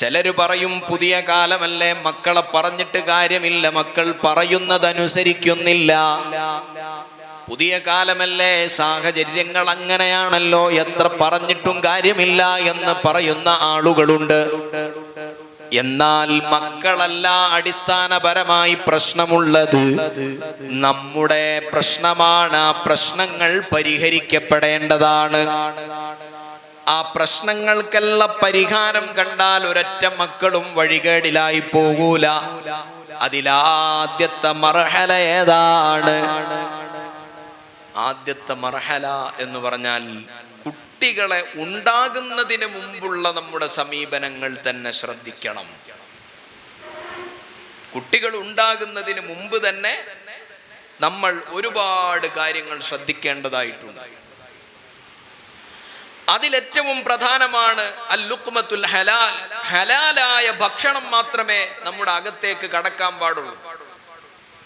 ചിലര് പറയും പുതിയ കാലമല്ലേ മക്കളെ പറഞ്ഞിട്ട് കാര്യമില്ല മക്കൾ പറയുന്നതനുസരിക്കുന്നില്ല. പുതിയ കാലമല്ലേ സാഹചര്യങ്ങൾ അങ്ങനെയാണല്ലോ എത്ര പറഞ്ഞിട്ടും കാര്യമില്ല എന്ന് പറയുന്ന ആളുകളുണ്ട്. എന്നാൽ മക്കളല്ല അടിസ്ഥാനപരമായി പ്രശ്നമുള്ളത്. നമ്മുടെ പ്രശ്നമാണ് പ്രശ്നങ്ങൾ പരിഹരിക്കപ്പെടേണ്ടതാണ്. പ്രശ്നങ്ങൾക്കല്ല പരിഹാരം കണ്ടാൽ ഒരൊറ്റ മക്കളും വഴികേടിലായി പോകൂല. അതിലാദ്യത്തെ മർഹല ഏതാണ്? ആദ്യത്തെ മർഹല എന്ന് പറഞ്ഞാൽ കുട്ടികളെ ഉണ്ടാകുന്നതിന് മുമ്പുള്ള നമ്മുടെ സമീപനങ്ങൾ തന്നെ ശ്രദ്ധിക്കണം. കുട്ടികൾ ഉണ്ടാകുന്നതിന് മുമ്പ് തന്നെ നമ്മൾ ഒരുപാട് കാര്യങ്ങൾ ശ്രദ്ധിക്കേണ്ടതായിട്ടുണ്ട്. അതിലേറ്റവും പ്രധാനമാണ് അൽ ലുക്മത്തുൽ ഹലാൽ. ഹലാലായ ഭക്ഷണം മാത്രമേ നമ്മുടെ അകത്തേക്ക് കടക്കാൻ പാടുള്ളൂ.